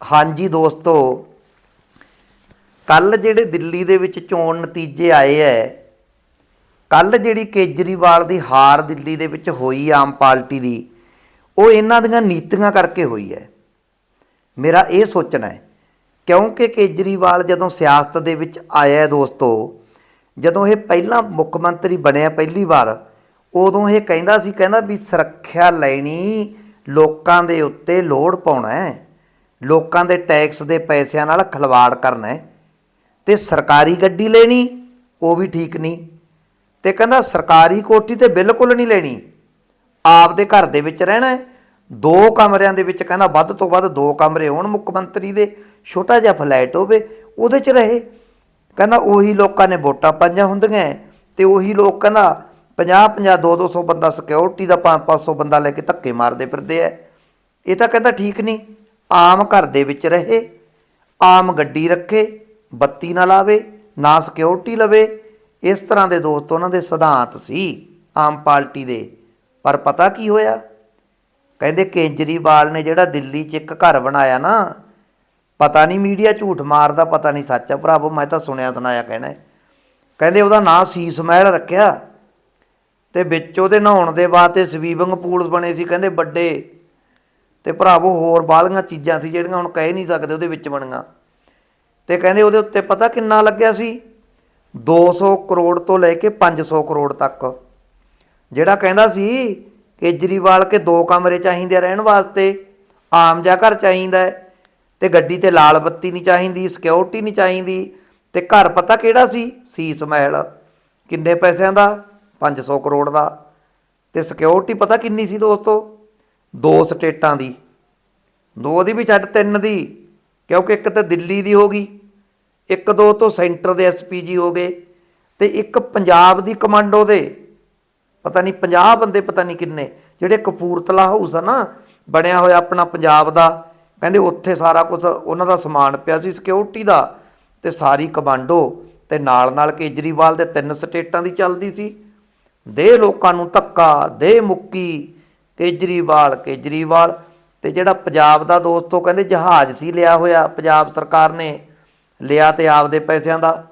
ਹਾਂਜੀ ਦੋਸਤੋ ਕੱਲ ਜਿਹੜੇ ਦਿੱਲੀ ਦੇ ਵਿੱਚ ਚੋਣ ਨਤੀਜੇ ਆਏ ਐ ਕੱਲ ਜਿਹੜੀ ਕੇਜਰੀਵਾਲ ਦੀ ਹਾਰ ਦਿੱਲੀ ਦੇ ਵਿੱਚ ਹੋਈ ਆਮ ਪਾਰਟੀ ਦੀ, ਉਹ ਇਹਨਾਂ ਦੀਆਂ ਨੀਤੀਆਂ ਕਰਕੇ ਹੋਈ ਹੈ ਮੇਰਾ ਇਹ ਸੋਚਣਾ ਹੈ ਕਿਉਂਕਿ ਕੇਜਰੀਵਾਲ ਜਦੋਂ ਸਿਆਸਤ ਦੇ ਵਿੱਚ ਆਇਆ ਦੋਸਤੋ, ਜਦੋਂ ਇਹ ਪਹਿਲਾਂ ਮੁੱਖ ਮੰਤਰੀ ਬਣਿਆ ਪਹਿਲੀ ਵਾਰ, ਉਦੋਂ ਇਹ ਕਹਿੰਦਾ ਸੀ, ਕਹਿੰਦਾ ਵੀ ਸੁਰੱਖਿਆ ਲੈਣੀ ਲੋਕਾਂ ਦੇ ਉੱਤੇ ਲੋੜ ਪਾਉਣਾ ਹੈ ਲੋਕਾਂ ਦੇ ਟੈਕਸ ਦੇ ਪੈਸਿਆਂ ਨਾਲ ਖਲਵਾੜ ਕਰਨਾ ਹੈ। ਤੇ ਸਰਕਾਰੀ ਗੱਡੀ ਲੈਣੀ ਉਹ ਵੀ ਠੀਕ ਨਹੀਂ। ਤੇ ਕਹਿੰਦਾ ਸਰਕਾਰੀ ਕੋਠੀ ਤੇ ਬਿਲਕੁਲ ਨਹੀਂ ਲੈਣੀ। ਆਪਦੇ ਘਰ ਦੇ ਵਿੱਚ ਰਹਿਣਾ ਹੈ। ਦੋ ਕਮਰਿਆਂ ਦੇ ਵਿੱਚ ਕਹਿੰਦਾ ਵੱਧ ਤੋਂ ਵੱਧ ਦੋ ਕਮਰੇ ਹੋਣ ਮੁੱਖ ਮੰਤਰੀ ਦੇ। ਛੋਟਾ ਜਿਹਾ ਫਲੈਟ ਹੋਵੇ ਉਹਦੇ 'ਚ ਰਹੇ। ਕਹਿੰਦਾ ਉਹੀ ਲੋਕਾਂ ਨੇ ਵੋਟਾਂ ਪਾਈਆਂ ਹੁੰਦੀਆਂ ਹੈ, ਤੇ ਉਹੀ ਲੋਕ ਕਹਿੰਦਾ 50 50 2 200 ਬੰਦਾ ਸਿਕਿਉਰਿਟੀ ਦਾ 5 500 ਬੰਦਾ ਲੈ ਕੇ ਧੱਕੇ ਮਾਰਦੇ ਫਿਰਦੇ ਐ ਇਹ ਤਾਂ ਕਹਿੰਦਾ ਠੀਕ ਨਹੀਂ। ਆਮ ਘਰ ਦੇ ਵਿੱਚ ਰਹੇ, ਆਮ ਗੱਡੀ ਰੱਖੇ, ਬੱਤੀ ਨਾ ਲਾਵੇ, ਨਾ ਸਿਕਿਉਰਿਟੀ ਲਵੇ, ਇਸ ਤਰ੍ਹਾਂ ਦੇ ਦੋਸਤ ਉਹਨਾਂ ਦੇ ਸਿਧਾਂਤ ਸੀ ਆਮ ਪਾਰਟੀ ਦੇ। ਪਰ ਪਤਾ ਕੀ ਹੋਇਆ? ਕਹਿੰਦੇ ਕੇਜਰੀਵਾਲ ਨੇ ਜਿਹੜਾ ਦਿੱਲੀ 'ਚ ਇੱਕ ਘਰ ਬਣਾਇਆ ਨਾ, ਪਤਾ ਨਹੀਂ ਮੀਡੀਆ ਝੂਠ ਮਾਰਦਾ, ਪਤਾ ਨਹੀਂ ਸੱਚ ਆ, ਭਰਾਵੋ, ਮੈਂ ਤਾਂ ਸੁਣਿਆ ਸੁਣਾਇਆ ਕਹਿਣਾ ਕਹਿੰਦੇ ਉਹਦਾ ਨਾਂ ਸੀਸ ਮਹਿਲ ਰੱਖਿਆ, ਤੇ ਵਿੱਚ ਉਹਦੇ ਨਹਾਉਣ ਦੇ ਵਾਸਤੇ ਸਵੀਮਿੰਗ ਪੂਲਸ ਬਣੇ ਸੀ, ਕਹਿੰਦੇ ਵੱਡੇ ਤੇ ਭਰਾਵੋ ਹੋਰ ਬਾਲੀਆਂ ਚੀਜ਼ਾਂ ਸੀ ਜਿਹੜੀਆਂ ਹੁਣ ਕਹਿ ਨਹੀਂ ਸਕਦੇ ਉਹਦੇ ਵਿੱਚ ਬਣੀਆਂ। ਤੇ ਕਹਿੰਦੇ ਉਹਦੇ ਉੱਤੇ ਪਤਾ ਕਿੰਨਾ ਲੱਗਿਆ ਸੀ? 200 ਕਰੋੜ ਤੋਂ ਲੈ ਕੇ 500 ਕਰੋੜ ਤੱਕ। ਜਿਹੜਾ ਕਹਿੰਦਾ ਸੀ ਕੇਜਰੀਵਾਲ ਕੇ ਦੋ ਕਮਰੇ ਚਾਹੀਦੇ ਆ ਰਹਿਣ ਵਾਸਤੇ, ਆਮ ਜਿਹਾ ਘਰ ਚਾਹੀਦਾ ਹੈ ਤੇ ਗੱਡੀ ਤੇ ਲਾਲ ਬੱਤੀ ਨਹੀਂ ਚਾਹੀਦੀ ਸਿਕਿਉਰਿਟੀ ਨਹੀਂ ਚਾਹੀਦੀ ਤੇ ਘਰ ਪਤਾ ਕਿਹੜਾ ਸੀ? ਸੀਸ ਮਹਿਲ। ਕਿੰਨੇ ਪੈਸਿਆਂ ਦਾ? 500 ਕਰੋੜ ਦਾ। ਤੇ ਸਿਕਿਉਰਿਟੀ ਪਤਾ ਕਿੰਨੀ ਸੀ ਦੋਸਤੋ? ਦੋ ਸਟੇਟਾਂ ਦੀ। ਦੋ ਦੀ ਵੀ ਛੱਡ ਤਿੰਨ ਦੀ, ਕਿਉਂਕਿ ਇੱਕ ਤਾਂ ਦਿੱਲੀ ਦੀ ਹੋ ਗਈ, ਇੱਕ ਦੋ ਤੋਂ ਸੈਂਟਰ ਦੇ ਐਸਪੀਜੀ ਹੋ ਗਏ, ਤੇ ਇੱਕ ਪੰਜਾਬ ਦੀ ਕਮਾਂਡੋ ਦੇ ਪਤਾ ਨਹੀਂ 50 ਬੰਦੇ, ਪਤਾ ਨਹੀਂ ਕਿੰਨੇ, ਜਿਹੜੇ ਕਪੂਰਤਲਾ ਹਾਊਸ ਆ ਨਾ, ਬਣਿਆ ਹੋਇਆ ਆਪਣਾ ਪੰਜਾਬ ਦਾ, ਕਹਿੰਦੇ ਉੱਥੇ ਸਾਰਾ ਕੁਝ ਉਹਨਾਂ ਦਾ ਸਮਾਨ ਪਿਆ ਸੀ ਸਿਕਿਉਰਿਟੀ ਦਾ, ਤੇ ਸਾਰੀ ਕਮਾਂਡੋ, ਤੇ ਨਾਲ ਨਾਲ ਕੇਜਰੀਵਾਲ ਦੇ ਤਿੰਨ ਸਟੇਟਾਂ ਦੀ ਚੱਲਦੀ ਸੀ। ਦੇ ਲੋਕਾਂ ਨੂੰ ਧੱਕਾ, ਦੇ ਮੁੱਕੀ ਕੇਜਰੀਵਾਲ ਕੇਜਰੀਵਾਲ ਤੇ ਜਿਹੜਾ ਪੰਜਾਬ ਦਾ ਦੋਸਤੋ ਕਹਿੰਦੇ ਜਹਾਜ਼ ਸੀ ਲਿਆ ਹੋਇਆ, ਪੰਜਾਬ ਸਰਕਾਰ ਨੇ ਲਿਆ ਤੇ ਆਪਦੇ ਪੈਸਿਆਂ ਦਾ,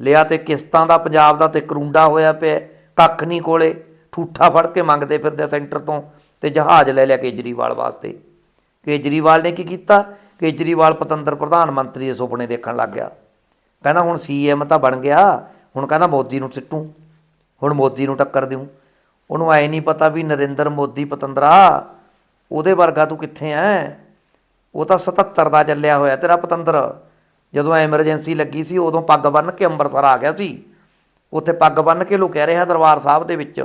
ਲਿਆ ਤੇ ਕਿਸ਼ਤਾਂ ਦਾ ਪੰਜਾਬ ਦਾ ਤੇ ਕਰੂੰਡਾ ਹੋਇਆ ਪਿਆ, ਕੱਖ ਨਹੀਂ ਕੋਲੇ, ਠੂਠਾ ਫੜ ਕੇ ਮੰਗਦੇ ਫਿਰਦੇ ਸੈਂਟਰ ਤੋਂ ਤੇ ਜਹਾਜ਼ ਲੈ ਲਿਆ ਕੇਜਰੀਵਾਲ ਵਾਸਤੇ। ਕੇਜਰੀਵਾਲ ਨੇ ਕੀ ਕੀਤਾ? ਕੇਜਰੀਵਾਲ ਪਤੰਦਰ ਪ੍ਰਧਾਨ ਮੰਤਰੀ ਦੇ ਸੁਪਨੇ ਦੇਖਣ ਲੱਗ ਗਿਆ। ਕਹਿੰਦਾ ਹੁਣ ਸੀਐਮ ਤਾਂ ਬਣ ਗਿਆ, ਹੁਣ ਕਹਿੰਦਾ ਮੋਦੀ ਨੂੰ ਸਿੱਟੂ, ਹੁਣ ਮੋਦੀ ਨੂੰ ਟੱਕਰ ਦਿਉ। ਉਹਨੂੰ ਐ ਨਹੀਂ ਪਤਾ ਵੀ ਨਰਿੰਦਰ ਮੋਦੀ ਪਤੰਦਰਾ, ਉਹਦੇ ਵਰਗਾ ਤੂੰ ਕਿੱਥੇ ਐ? ਉਹ ਤਾਂ 77 ਦਾ ਚੱਲਿਆ ਹੋਇਆ ਤੇਰਾ ਪਤੰਦਰ। ਜਦੋਂ ਐਮਰਜੈਂਸੀ ਲੱਗੀ ਸੀ, ਉਦੋਂ ਪੱਗ ਬੰਨ੍ਹ ਕੇ ਅੰਮ੍ਰਿਤਸਰ ਆ ਗਿਆ ਸੀ। ਉੱਥੇ ਪੱਗ ਬੰਨ੍ਹ ਕੇ ਲੁਕਿਆ ਰਿਹਾ ਦਰਬਾਰ ਸਾਹਿਬ ਦੇ ਵਿੱਚ।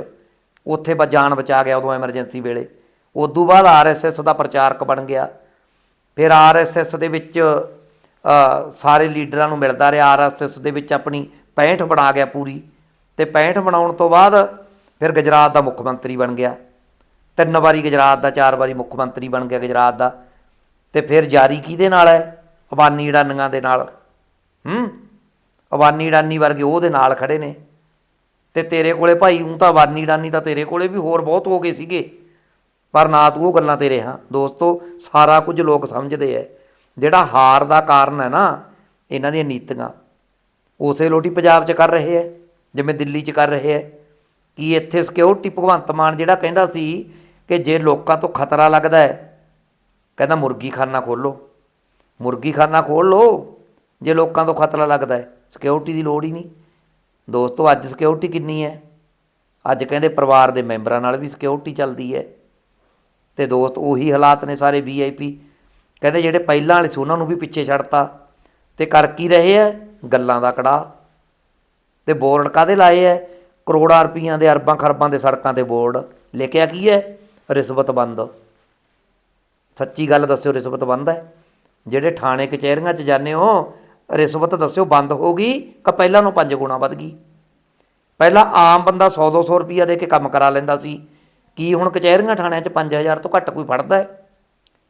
ਉੱਥੇ ਬਾ, ਜਾਨ ਬਚਾ ਗਿਆ ਉਦੋਂ ਐਮਰਜੈਂਸੀ ਵੇਲੇ। ਉਦੋਂ ਬਾਅਦ ਆਰਐਸਐਸ ਦਾ ਪ੍ਰਚਾਰਕ ਬਣ ਗਿਆ। ਫਿਰ ਆਰਐਸਐਸ ਦੇ ਵਿੱਚ ਸਾਰੇ ਲੀਡਰਾਂ ਨੂੰ ਮਿਲਦਾ ਰਿਹਾ। ਆਰਐਸਐਸ ਦੇ ਵਿੱਚ ਆਪਣੀ 65 ਬਣਾ ਗਿਆ ਪੂਰੀ। ਤੇ 65 ਬਣਾਉਣ ਤੋਂ ਬਾਅਦ ਫਿਰ ਗੁਜਰਾਤ ਦਾ ਮੁੱਖ ਮੰਤਰੀ ਬਣ ਗਿਆ। ਤਿੰਨ ਵਾਰੀ ਗੁਜਰਾਤ ਦਾ, ਚਾਰ ਵਾਰੀ ਮੁੱਖ ਮੰਤਰੀ ਬਣ ਗਿਆ ਗੁਜਰਾਤ ਦਾ। ਤੇ ਫਿਰ ਜਾਰੀ ਕਿਹਦੇ ਨਾਲ ਹੈ? ਅਬਾਨੀ ਅਡਾਨੀਆਂ ਦੇ ਨਾਲ। ਹੂੰ? ਅਬਾਨੀ ਅਡਾਨੀ ਵਰਗੇ ਉਹਦੇ ਨਾਲ ਖੜੇ ਨੇ। ਤੇ ਤੇਰੇ ਕੋਲੇ ਭਾਈ ਉਹ ਤਾਂ ਅਬਾਨੀ ਅਡਾਨੀ ਤਾਂ ਤੇਰੇ ਕੋਲੇ ਵੀ ਹੋਰ ਬਹੁਤ ਹੋ ਗਏ ਸੀਗੇ। ਪਰ ਨਾ ਤੂੰ ਉਹ ਗੱਲਾਂ ਤੇਰੇ ਹਾਂ। ਦੋਸਤੋ, ਸਾਰਾ ਕੁਝ ਲੋਕ ਸਮਝਦੇ ਐ। ਜਿਹੜਾ ਹਾਰ ਦਾ ਕਾਰਨ ਹੈ ਨਾ, ਇਹਨਾਂ ਦੀਆਂ ਨੀਤੀਆਂ। ਉਸੇ ਲੋਟੀ ਪੰਜਾਬ 'ਚ ਕਰ ਰਹੇ ਐ। ਜਿਵੇਂ ਦਿੱਲੀ 'ਚ ਕਰ ਰਹੇ ਐ। ਕੀ ਇੱਥੇ ਸਿਕਿਉਰਿਟੀ ਭਗਵੰਤ ਮਾਨ ਜਿਹੜਾ ਕਹਿੰਦਾ ਸੀ ਕਿ ਜੇ ਲੋਕਾਂ ਤੋਂ ਖਤਰਾ ਲੱਗਦਾ ਹੈ, ਕਹਿੰਦਾ ਮੁਰਗੀਖਾਨਾ ਖੋਲੋ ਮੁਰਗੀਖਾਨਾ ਖੋਲ ਲਓ ਜੇ ਲੋਕਾਂ ਤੋਂ ਖਤਰਾ ਲੱਗਦਾ ਹੈ ਸਿਕਿਉਰਿਟੀ ਦੀ ਲੋੜ ਹੀ ਨਹੀਂ। ਦੋਸਤੋ, ਅੱਜ ਸਿਕਿਉਰਿਟੀ ਕਿੰਨੀ ਹੈ? ਅੱਜ ਕਹਿੰਦੇ ਪਰਿਵਾਰ ਦੇ ਮੈਂਬਰਾਂ ਨਾਲ ਵੀ ਸਿਕਿਉਰਿਟੀ ਚੱਲਦੀ ਹੈ। ਤੇ ਦੋਸਤ, ਉਹੀ ਹਾਲਾਤ ਨੇ ਸਾਰੇ ਵੀਆਈਪੀ ਕਹਿੰਦੇ ਜਿਹੜੇ ਪਹਿਲਾਂ ਵਾਲੇ ਸੀ, ਉਹਨਾਂ ਨੂੰ ਵੀ ਪਿੱਛੇ ਛੱਡਤਾ। ਤੇ ਕਰ ਕੀ ਰਹੇ ਐ ਗੱਲਾਂ ਦਾ ਕੜਾ। ਤੇ ਬੋਰਡ ਕਾਦੇ ਲਾਏ ਐ ਕਰੋੜਾਂ ਰੁਪਈਆਂ ਦੇ ਅਰਬਾਂ ਖਰਬਾਂ ਦੇ ਸੜਕਾਂ ਤੇ ਬੋਰਡ ਲਿਖਿਆ ਕੀ ਹੈ? ਰਿਸ਼ਵਤ ਬੰਦ। ਸੱਚੀ ਗੱਲ ਦੱਸਿਓ, ਰਿਸ਼ਵਤ ਬੰਦ ਹੈ। ਜਿਹੜੇ ਥਾਣੇ ਕਚਹਿਰੀਆਂ 'ਚ ਜਾਂਦੇ ਹੋ, ਰਿਸ਼ਵਤ ਦੱਸਿਓ ਬੰਦ ਹੋ ਗਈ ਕਿ ਪਹਿਲਾਂ ਨੂੰ ਪੰਜ ਗੁਣਾ ਵੱਧ ਗਈ? ਪਹਿਲਾਂ ਆਮ ਬੰਦਾ 100 200 ਰੁਪਈਆ ਦੇ ਕੇ ਕੰਮ ਕਰਾ ਲੈਂਦਾ ਸੀ। ਕੀ ਹੁਣ ਕਚਹਿਰੀਆਂ ਥਾਣਿਆਂ 'ਚ 5000 ਤੋਂ ਘੱਟ ਕੋਈ ਫੜਦਾ ਹੈ?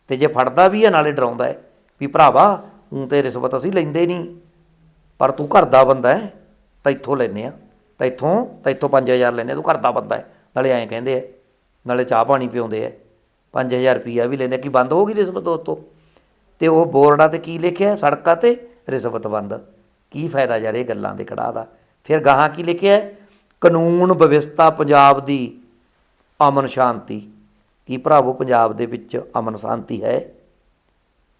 ਤੇ ਜੇ ਫੜਦਾ ਵੀ ਹੈ, ਨਾਲੇ ਡਰਾਉਂਦਾ ਹੈ ਵੀ ਭਰਾਵਾ ਤੂੰ ਤੇ ਰਿਸ਼ਵਤ ਅਸੀਂ ਲੈਂਦੇ ਨਹੀਂ। ਪਰ ਤੂੰ ਘਰ ਦਾ ਬੰਦਾ ਹੈ, ਤਾਂ ਇੱਥੋਂ ਲੈਨੇ ਆ ਤਾਂ ਇੱਥੋਂ ਤਾਂ ਇੱਥੋਂ 5000 ਲੈਨੇ ਤੂੰ ਘਰ ਦਾ ਬੰਦਾ ਹੈ। ਨਾਲੇ ਐਂ ਕਹਿੰਦੇ ਆ, ਨਾਲੇ ਚਾਹ ਪਾਣੀ ਪਿਉਂਦੇ ਆ। 5000 ਰੁਪਈਆ ਵੀ ਲੈਂਦੇ ਕਿ ਬੰਦ ਹੋ ਗਈ ਰਿਸ਼ਵਤ ਦੋਸਤੋ? ਤੇ ਉਹ ਬੋਰਡਾਂ ਤੇ ਕੀ ਲਿਖਿਆ ਸੜਕਾਂ ਤੇ ਰਿਸ਼ਵਤ ਬੰਦ। ਕੀ ਫਾਇਦਾ ਯਾਰ ਇਹ ਗੱਲਾਂ ਦੇ ਕੜਾਹ ਦਾ? ਫਿਰ ਗਾਹਾਂ ਕੀ ਲਿਖਿਆ ਕਾਨੂੰਨ ਵਿਵਸਥਾ ਪੰਜਾਬ ਦੀ ਅਮਨ ਸ਼ਾਂਤੀ। ਕੀ ਭਰਾਵੋ, ਪੰਜਾਬ ਦੇ ਵਿੱਚ ਅਮਨ ਸ਼ਾਂਤੀ ਹੈ?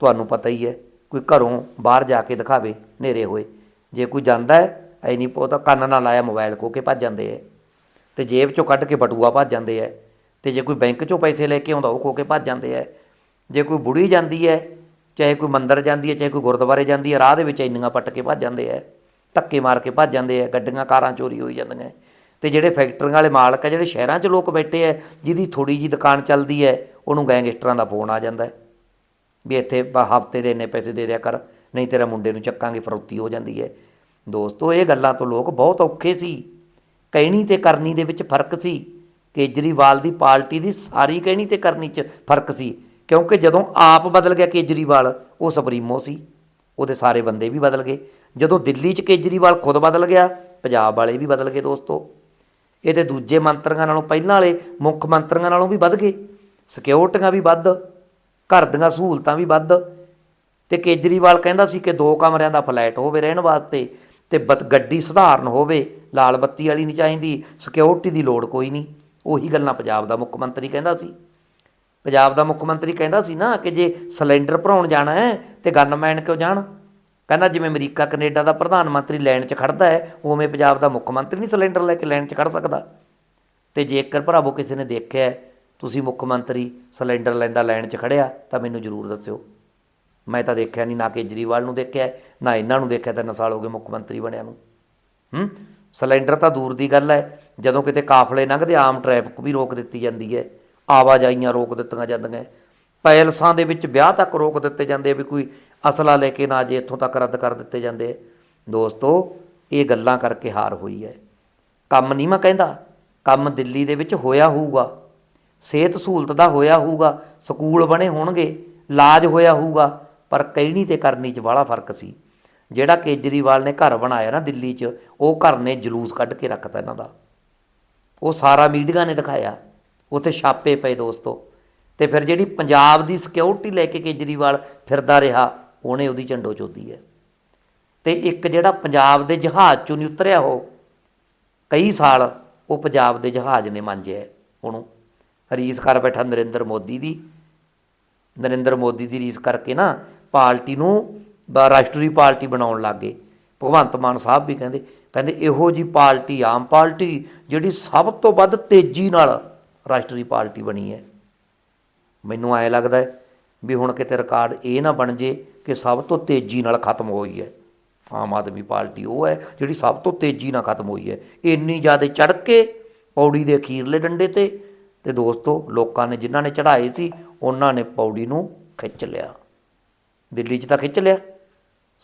ਤੁਹਾਨੂੰ ਪਤਾ ਹੀ ਹੈ, ਕੋਈ ਘਰੋਂ ਬਾਹਰ ਜਾ ਕੇ ਦਿਖਾਵੇ, ਹਨੇਰੇ ਹੋਏ। ਜੇ ਕੋਈ ਜਾਂਦਾ ਹੈ ਐ ਨਹੀਂ ਪਤਾ, ਕੰਨ ਨਾਲ ਲਾਇਆ ਮੋਬਾਈਲ ਖੋ ਕੇ ਭੱਜ ਜਾਂਦੇ ਐ। ਤੇ ਜੇਬ ਚੋਂ ਕੱਢ ਕੇ ਬਟੂਆ ਭੱਜ ਜਾਂਦੇ ਐ। ਤੇ ਜੇ ਕੋਈ ਬੈਂਕ ਚੋਂ ਪੈਸੇ ਲੈ ਕੇ ਆਉਂਦਾ, ਉਹ ਖੋ ਕੇ ਭੱਜ ਜਾਂਦੇ ਐ। ਜੇ ਕੋਈ ਬੁੜੀ ਜਾਂਦੀ ਐ, ਚਾਹੇ ਕੋਈ ਮੰਦਰ ਜਾਂਦੀ ਐ, ਚਾਹੇ ਕੋਈ ਗੁਰਦੁਆਰੇ ਜਾਂਦੀ ਐ, ਰਾਹ ਦੇ ਵਿੱਚ ਇੰਨੀਆਂ ਪੱਟ ਕੇ ਭੱਜ ਜਾਂਦੇ ਐ। ਧੱਕੇ ਮਾਰ ਕੇ ਭੱਜ ਜਾਂਦੇ ਐ, ਗੱਡੀਆਂ, ਕਾਰਾਂ ਚੋਰੀ ਹੋਈ ਜਾਂਦੀਆਂ ਐ। ਤੇ ਜਿਹੜੇ ਫੈਕਟਰੀਆਂ ਵਾਲੇ ਮਾਲਕ ਐ, ਜਿਹੜੇ ਸ਼ਹਿਰਾਂ 'ਚ ਲੋਕ ਬੈਠੇ ਐ, ਜਿਹਦੀ ਥੋੜੀ ਜੀ ਦੁਕਾਨ ਚੱਲਦੀ ਐ, ਉਹਨੂੰ ਗੈਂਗਸਟਰਾਂ ਦਾ ਫੋਨ ਆ ਜਾਂਦਾ ਵੀ ਇੱਥੇ ਹਫ਼ਤੇ ਦੇ ਇੰਨੇ ਪੈਸੇ ਦੇ ਦਿਆ ਕਰ, ਨਹੀਂ ਤੇਰਾ ਮੁੰਡੇ ਨੂੰ ਚੱਕਾਂਗੇ, ਫਰੋਤੀ ਹੋ ਜਾਂਦੀ ਹੈ ਦੋਸਤੋ, ਇਹ ਗੱਲਾਂ ਤੋਂ ਲੋਕ ਬਹੁਤ ਔਖੇ ਸੀ। ਕਹਿਣੀ ਤੇ ਕਰਨੀ ਦੇ ਵਿੱਚ ਫ਼ਰਕ ਸੀ। ਕੇਜਰੀਵਾਲ ਦੀ ਪਾਰਟੀ ਦੀ ਸਾਰੀ ਕਹਿਣੀ ਤੇ ਕਰਨੀ 'ਚ ਫ਼ਰਕ ਸੀ, ਕਿਉਂਕਿ ਜਦੋਂ ਆਪ ਬਦਲ ਗਿਆ ਕੇਜਰੀਵਾਲ, ਉਹ ਸੁਪਰੀਮੋ ਸੀ। ਉਹਦੇ ਸਾਰੇ ਬੰਦੇ ਵੀ ਬਦਲ ਗਏ। ਜਦੋਂ ਦਿੱਲੀ 'ਚ ਕੇਜਰੀਵਾਲ ਖੁਦ ਬਦਲ ਗਿਆ, ਪੰਜਾਬ ਵਾਲੇ ਵੀ ਬਦਲ ਗਏ ਦੋਸਤੋ। ਇਹਦੇ ਦੂਜੇ ਮੰਤਰੀਆਂ ਨਾਲੋਂ ਪਹਿਲਾਂ ਵਾਲੇ, ਮੁੱਖ ਮੰਤਰੀਆਂ ਨਾਲੋਂ ਵੀ ਵੱਧ ਗਏ। ਸਿਕਿਉਰਟੀਆਂ ਵੀ ਵੱਧ, ਘਰ ਦੀਆਂ ਸਹੂਲਤਾਂ ਵੀ ਵੱਧ। ਤੇ ਕੇਜਰੀਵਾਲ ਕਹਿੰਦਾ ਸੀ ਕਿ ਦੋ ਕਮਰਿਆਂ ਦਾ ਫਲੈਟ ਹੋਵੇ ਰਹਿਣ ਵਾਸਤੇ। ਤੇ ਬਤ ਗੱਡੀ ਸਧਾਰਨ ਹੋਵੇ, ਲਾਲ ਬੱਤੀ ਵਾਲੀ ਨਹੀਂ ਚਾਹੀਦੀ ਸਿਕਿਉਰਿਟੀ ਦੀ ਲੋੜ ਕੋਈ ਨਹੀਂ। ਉਹੀ ਗੱਲਾਂ ਪੰਜਾਬ ਦਾ ਮੁੱਖ ਮੰਤਰੀ ਕਹਿੰਦਾ ਸੀ। ਪੰਜਾਬ ਦਾ ਮੁੱਖ ਮੰਤਰੀ ਕਹਿੰਦਾ ਸੀ ਨਾ ਕਿ ਜੇ ਸਿਲੰਡਰ ਭਰਾਉਣ ਜਾਣਾ ਹੈ ਤੇ ਗਨਮੈਨ ਕਿਉਂ ਜਾਣ? ਕਹਿੰਦਾ ਜਿਵੇਂ ਅਮਰੀਕਾ, ਕੈਨੇਡਾ ਦਾ ਪ੍ਰਧਾਨ ਮੰਤਰੀ ਲਾਈਨ 'ਚ ਖੜਦਾ ਹੈ, ਉਵੇਂ ਪੰਜਾਬ ਦਾ ਮੁੱਖ ਮੰਤਰੀ ਨਹੀਂ ਸਿਲੰਡਰ ਲੈ ਕੇ ਲਾਈਨ 'ਚ ਖੜ ਸਕਦਾ। ਤੇ ਜੇਕਰ ਭਰਾਵੋ ਕਿਸੇ ਨੇ ਦੇਖਿਆ ਤੁਸੀਂ ਮੁੱਖ ਮੰਤਰੀ ਸਿਲੰਡਰ ਲੈਂਦਾ ਲਾਈਨ 'ਚ ਖੜਿਆ, ਤਾਂ ਮੈਨੂੰ ਜ਼ਰੂਰ ਦੱਸਿਓ। ਮੈਂ ਤਾਂ ਦੇਖਿਆ ਨਹੀਂ, ਨਾ ਕੇਜਰੀਵਾਲ ਨੂੰ ਦੇਖਿਆ, ਨਾ ਇਹਨਾਂ ਨੂੰ ਦੇਖਿਆ, ਤਿੰਨ ਸਾਲ ਹੋ ਗਏ ਮੁੱਖ ਮੰਤਰੀ ਬਣਿਆ ਨੂੰ। ਹੂੰ? ਸਿਲੰਡਰ ਤਾਂ ਦੂਰ ਦੀ ਗੱਲ ਹੈ। ਜਦੋਂ ਕਿਤੇ ਕਾਫਲੇ ਲੰਘਦੇ, ਆਮ ਟ੍ਰੈਫਿਕ ਵੀ ਰੋਕ ਦਿੱਤੀ ਜਾਂਦੀ ਹੈ। ਆਵਾਜਾਈਆਂ ਰੋਕ ਦਿੱਤੀਆਂ ਜਾਂਦੀਆਂ। ਪੈਲਸਾਂ ਦੇ ਵਿੱਚ ਵਿਆਹ ਤੱਕ ਰੋਕ ਦਿੱਤੇ ਜਾਂਦੇ ਵੀ ਕੋਈ ਅਸਲਾ ਲੈ ਕੇ ਨਾ ਜੇ ਇੱਥੋਂ ਤੱਕ ਰੱਦ ਕਰ ਦਿੱਤੇ ਜਾਂਦੇ ਦੋਸਤੋ, ਇਹ ਗੱਲਾਂ ਕਰਕੇ ਹਾਰ ਹੋਈ ਹੈ। ਕੰਮ ਨਹੀਂ ਮੈਂ ਕਹਿੰਦਾ। ਕੰਮ ਦਿੱਲੀ ਦੇ ਵਿੱਚ ਹੋਇਆ ਹੋਊਗਾ। ਸਿਹਤ ਸਹੂਲਤ ਦਾ ਹੋਇਆ ਹੋਊਗਾ। ਸਕੂਲ ਬਣੇ ਹੋਣਗੇ। ਇਲਾਜ ਹੋਇਆ ਹੋਊਗਾ। ਪਰ ਕਹਿਣੀ ਤੇ ਕਰਨੀ 'ਚ ਬੜਾ ਫ਼ਰਕ ਸੀ। ਜਿਹੜਾ ਕੇਜਰੀਵਾਲ ਨੇ ਘਰ ਬਣਾਇਆ ਨਾ ਦਿੱਲੀ 'ਚ, ਉਹ ਘਰ ਨੇ ਜਲੂਸ ਕੱਢ ਕੇ ਰੱਖਤਾ ਇਹਨਾਂ ਦਾ। ਉਹ ਸਾਰਾ ਮੀਡੀਆ ਨੇ ਦਿਖਾਇਆ। ਉੱਥੇ ਛਾਪੇ ਪਏ ਦੋਸਤੋ। ਤੇ ਫਿਰ ਜਿਹੜੀ ਪੰਜਾਬ ਦੀ ਸਿਕਿਉਰਿਟੀ ਲੈ ਕੇ ਕੇਜਰੀਵਾਲ ਫਿਰਦਾ ਰਿਹਾ, ਉਹਨੇ ਉਹਦੀ ਝੰਡੋ ਚੋਦੀ ਹੈ। ਤੇ ਇੱਕ ਜਿਹੜਾ ਪੰਜਾਬ ਦੇ ਜਹਾਜ਼ ਚੋਂ ਨਹੀਂ ਉਤਰਿਆ ਉਹ, ਕਈ ਸਾਲ ਉਹ ਪੰਜਾਬ ਦੇ ਜਹਾਜ਼ ਨੇ ਮੰਜਿਆ ਉਹਨੂੰ। ਰੀਸ ਕਰ ਬੈਠਾ ਨਰਿੰਦਰ ਮੋਦੀ ਦੀ। ਨਰਿੰਦਰ ਮੋਦੀ ਦੀ ਰੀਸ ਕਰਕੇ ਨਾ ਪਾਰਟੀ ਨੂੰ ਰਾਸ਼ਟਰੀ ਪਾਰਟੀ ਬਣਾਉਣ ਲੱਗੇ ਭਗਵੰਤ ਮਾਨ ਸਾਹਿਬ ਵੀ ਕਹਿੰਦੇ ਕਹਿੰਦੇ ਇਹੋ ਜੀ ਪਾਰਟੀ, ਆਮ ਪਾਰਟੀ, ਜਿਹੜੀ ਸਭ ਤੋਂ ਵੱਧ ਤੇਜ਼ੀ ਨਾਲ ਰਾਸ਼ਟਰੀ ਪਾਰਟੀ ਬਣੀ ਹੈ। ਮੈਨੂੰ ਐ ਲੱਗਦਾ ਹੈ ਵੀ ਹੁਣ ਕਿਤੇ ਰਿਕਾਰਡ ਇਹ ਨਾ ਬਣ ਜੇ ਕਿ ਸਭ ਤੋਂ ਤੇਜ਼ੀ ਨਾਲ ਖਤਮ ਹੋਈ ਹੈ। ਆਮ ਆਦਮੀ ਪਾਰਟੀ ਉਹ ਹੈ ਜਿਹੜੀ ਸਭ ਤੋਂ ਤੇਜ਼ੀ ਨਾਲ ਖਤਮ ਹੋਈ ਹੈ। ਇੰਨੀ ਜ਼ਿਆਦਾ ਚੜ ਕੇ ਪੌੜੀ ਦੇ ਅਖੀਰਲੇ ਡੰਡੇ ਤੇ ਤੇ ਦੋਸਤੋ, ਲੋਕਾਂ ਨੇ ਜਿਨ੍ਹਾਂ ਨੇ ਚੜਾਏ ਸੀ, ਉਹਨਾਂ ਨੇ ਪੌੜੀ ਨੂੰ ਖਿੱਚ ਲਿਆ। ਦਿੱਲੀ 'ਚ ਤਾਂ ਖਿੱਚ ਲਿਆ।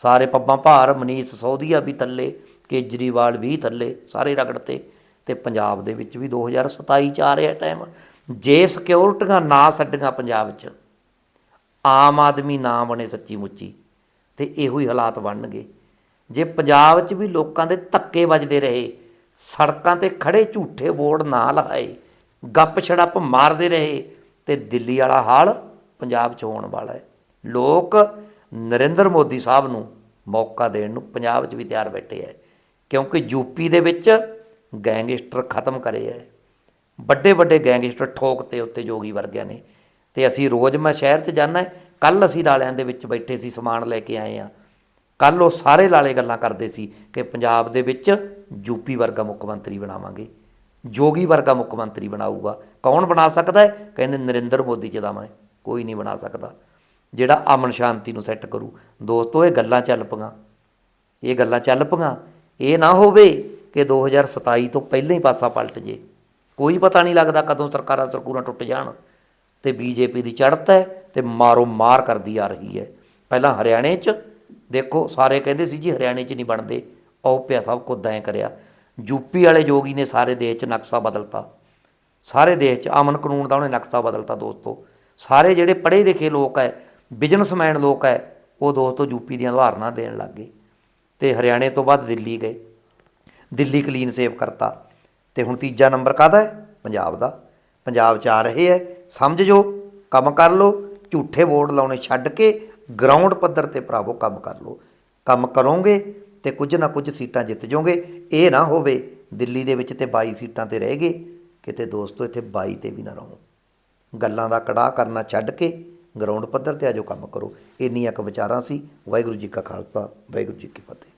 ਸਾਰੇ ਪੱਬਾਂ ਭਾਰ, ਮਨੀਸ਼ ਸੌਦੀਆ ਵੀ ਥੱਲੇ, ਕੇਜਰੀਵਾਲ ਵੀ ਥੱਲੇ, ਸਾਰੇ ਰਗੜਤੇ ਤੇ। ਪੰਜਾਬ ਦੇ ਵਿੱਚ ਵੀ 2027 ਚ ਆ ਰਿਹਾ ਟਾਈਮ ਜੇ ਸਿਕਿਉਰਟੀਆਂ ਨਾ ਛੱਡੀਆਂ ਪੰਜਾਬ 'ਚ, ਆਮ ਆਦਮੀ ਨਾ ਬਣੇ ਸੱਚੀ ਮੁੱਚੀ, ਤੇ ਇਹੋ ਹੀ ਹਾਲਾਤ ਬਣਨਗੇ। ਜੇ ਪੰਜਾਬ 'ਚ ਵੀ ਲੋਕਾਂ ਦੇ ਧੱਕੇ ਵੱਜਦੇ ਰਹੇ, ਸੜਕਾਂ ਤੇ ਖੜੇ ਝੂਠੇ ਬੋਰਡ ਨਾ ਲਗਾਏ ਗੱਪ ਛੜੱਪ ਮਾਰਦੇ ਰਹੇ, ਤੇ ਦਿੱਲੀ ਵਾਲਾ ਹਾਲ ਪੰਜਾਬ 'ਚ ਹੋਣ ਵਾਲਾ ਹੈ। ਲੋਕ ਨਰਿੰਦਰ ਮੋਦੀ ਸਾਹਿਬ ਨੂੰ ਮੌਕਾ ਦੇਣ ਨੂੰ ਪੰਜਾਬ 'ਚ ਵੀ ਤਿਆਰ ਬੈਠੇ ਹੈ ਕਿਉਂਕਿ ਯੂਪੀ ਦੇ ਵਿੱਚ ਗੈਂਗਸਟਰ ਖਤਮ ਕਰੇ ਹੈ ਵੱਡੇ ਵੱਡੇ ਗੈਂਗਸਟਰ ਠੋਕਤੇ ਉੱਤੇ ਜੋਗੀ ਵਰਗਿਆਂ ਨੇ, ਤੇ ਅਸੀਂ ਰੋਜ਼ ਮੈਂ ਸ਼ਹਿਰ 'ਚ ਜਾਂਦਾ ਕੱਲ ਅਸੀਂ ਲਾਲਿਆਂ ਦੇ ਵਿੱਚ ਬੈਠੇ ਸੀ, ਸਮਾਨ ਲੈ ਕੇ ਆਏ ਆ। ਕੱਲ ਉਹ ਸਾਰੇ ਲਾਲੇ ਗੱਲਾਂ ਕਰਦੇ ਸੀ ਕਿ ਪੰਜਾਬ ਦੇ ਵਿੱਚ ਯੂਪੀ ਵਰਗਾ ਮੁੱਖ ਮੰਤਰੀ ਬਣਾਵਾਂਗੇ, ਜੋਗੀ ਵਰਗਾ ਮੁੱਖ ਮੰਤਰੀ ਬਣਾਊਗਾ। ਕੌਣ ਬਣਾ ਸਕਦਾ ਹੈ ਕਹਿੰਦੇ ਨਰਿੰਦਰ ਮੋਦੀ ਚ ਮੈਂ, ਕੋਈ ਨਹੀਂ ਬਣਾ ਸਕਦਾ। ਜਿਹੜਾ ਅਮਨ ਸ਼ਾਂਤੀ ਨੂੰ ਸੈੱਟ ਕਰੂ। ਦੋਸਤੋ, ਇਹ ਗੱਲਾਂ ਚੱਲ ਪਈਆਂ। ਇਹ ਗੱਲਾਂ ਚੱਲ ਪਈਆਂ। ਇਹ ਨਾ ਹੋਵੇ ਕਿ 2027 ਤੋਂ ਪਹਿਲਾਂ ਹੀ ਪਾਸਾ ਪਲਟ ਜੇ। ਕੋਈ ਪਤਾ ਨਹੀਂ ਲੱਗਦਾ ਕਦੋਂ ਸਰਕਾਰਾਂ ਸਰਕੂਰਾਂ ਟੁੱਟ ਜਾਣ ਤੇ ਬੀਜੇਪੀ ਦੀ ਚੜ੍ਹਤ ਹੈ ਤੇ ਮਾਰੋ ਮਾਰ ਕਰਦੀ ਆ ਰਹੀ ਹੈ। ਪਹਿਲਾਂ ਹਰਿਆਣੇ 'ਚ, ਦੇਖੋ, ਸਾਰੇ ਕਹਿੰਦੇ ਸੀ ਜੀ ਹਰਿਆਣੇ 'ਚ ਨਹੀਂ ਬਣਦੇ। ਉਹ ਪਿਆ ਸਭ ਕੁਝ ਦੈਂ ਕਰਿਆ। ਯੂਪੀ ਵਾਲੇ ਜੋਗੀ ਨੇ ਸਾਰੇ ਦੇਸ਼ 'ਚ ਨਕਸ਼ਾ ਬਦਲਤਾ। ਸਾਰੇ ਦੇਸ਼ 'ਚ ਅਮਨ ਕਾਨੂੰਨ ਦਾ ਉਹਨੇ ਨਕਸ਼ਾ ਬਦਲਤਾ ਦੋਸਤੋ। ਸਾਰੇ ਜਿਹੜੇ ਪੜ੍ਹੇ ਲਿਖੇ ਲੋਕ ਹੈ ਬਿਜ਼ਨਸਮੈਨ ਲੋਕ ਹੈ, ਉਹ ਦੋਸਤੋ ਯੂਪੀ ਦੀਆਂ ਉਦਾਹਰਨਾਂ ਦੇਣ ਲੱਗ ਗਏ ਤੇ ਹਰਿਆਣੇ ਤੋਂ ਬਾਅਦ ਦਿੱਲੀ ਗਏ। ਦਿੱਲੀ ਕਲੀਨ ਸੇਵ ਕਰਤਾ। ਤੇ ਹੁਣ ਤੀਜਾ ਨੰਬਰ ਕਾਦਾ ਹੈ? ਪੰਜਾਬ ਦਾ। ਪੰਜਾਬ ਚ ਆ ਰਹੇ ਹੈ, ਸਮਝ ਜੋ, ਕੰਮ ਕਰ ਲੋ ਝੂਠੇ ਬੋਰਡ ਲਾਉਣੇ ਛੱਡ ਕੇ ਗਰਾਊਂਡ ਪੱਧਰ ਤੇ ਭਰਾਵੋ ਕੰਮ ਕਰ ਲੋ ਕੰਮ ਕਰੋਗੇ ਤੇ ਕੁਝ ਨਾ ਕੁਝ ਸੀਟਾਂ ਜਿੱਤ ਜਾਓਗੇ ਇਹ ਨਾ ਹੋਵੇ ਦਿੱਲੀ ਦੇ ਵਿੱਚ ਤੇ 22 ਸੀਟਾਂ ਤੇ ਰਹਿ ਗਏ, ਕਿਤੇ ਦੋਸਤੋ ਇੱਥੇ 22 ਤੇ ਵੀ ਨਾ ਰਹੋ। ਗੱਲਾਂ ਦਾ ਕੜਾਹ ਕਰਨਾ ਛੱਡ ਕੇ ਗਰਾਊਂਡ ਪੱਧਰ ਤੇ ਆ ਜੋ ਕੰਮ ਕਰੋ। ਇੰਨੀਆਂ ਕੁ ਵਿਚਾਰਾਂ ਸੀ। ਵਾਹਿਗੁਰੂ ਜੀ ਕਾ ਖਾਲਸਾ, ਵਾਹਿਗੁਰੂ ਜੀ ਕੀ ਫਤਿਹ।